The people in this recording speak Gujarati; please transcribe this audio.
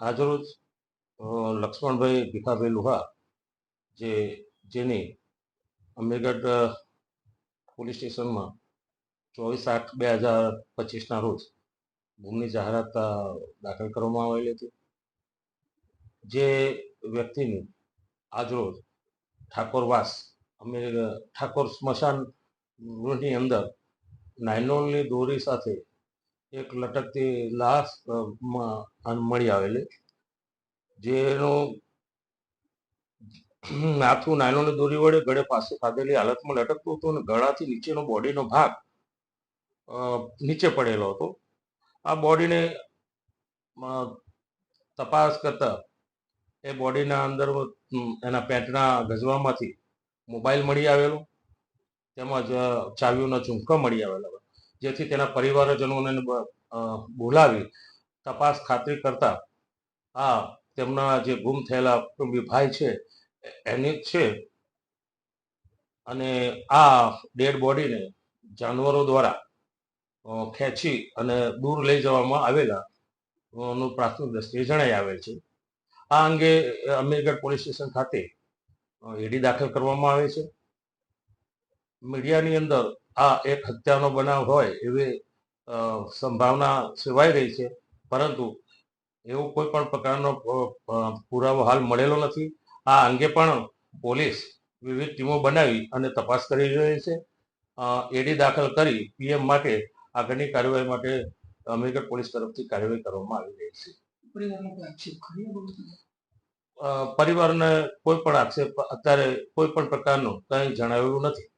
આજરોજ લક્ષ્મણભાઈ ભીખાભાઈ લુહા જે, જેની અમીરગઢ પોલીસ સ્ટેશનમાં ચોવીસ આઠ બે હજાર પચીસના રોજ ગુમની જાહેરાત દાખલ કરવામાં આવેલી હતી. જે વ્યક્તિની આજરોજ ઠાકોરવાસ અમીર ઠાકોર સ્મશાન ગૃહની અંદર નાયલોનની દોરી સાથે એક લટકતી લાશ મળી આવેલી. જેનું નાથું નાયલોનની દોરી વડે ગળે પાસે ખાધેલી હાલતમાં લટકતું હતું અને ગળાથી નીચેનો બોડીનો ભાગ નીચે પડેલો હતો. આ બોડીને તપાસ કરતા એ બોડીના અંદર એના પેન્ટના ગજવામાંથી મોબાઈલ મળી આવેલો. તેમજ ચાવીઓના ઝુમકા મળી આવેલા. જેથી તેના પરિવારજનોને બોલાવી તપાસ ખાતરી કરતા આ તેમના જે ગુમ થયેલા કુટુંબી ભાઈ છે, એની છે. અને આ ડેડ બોડીને જાનવરો દ્વારા ખેંચી અને દૂર લઈ જવામાં આવેલા નું પ્રાથમિક દ્રષ્ટિએ જણાઈ આવેલ છે. આ અંગે અમીરગઢ પોલીસ સ્ટેશન ખાતે એડી દાખલ કરવામાં આવે છે. મીડિયાની અંદર આ એક હત્યાનો બનાવ હોય એવી સંભાવના સેવાઈ રહી છે. પરંતુ એવો કોઈ પણ પ્રકારનો પુરાવો હાલ મળેલો નથી. આ અંગે પણ પોલીસ વિવિધ ટીમો બનાવી અને તપાસ કરી રહી છે. એડી દાખલ કરી પીએમ માટે આગળની કાર્યવાહી માટે અમીરગઢ પોલીસ તરફથી કાર્યવાહી કરવામાં આવી રહી છે. પરિવારનો કોઈ પરિવારને પણ આક્ષેપ અત્યારે કોઈ પણ પ્રકારનું કંઈ જણાવેલું નથી.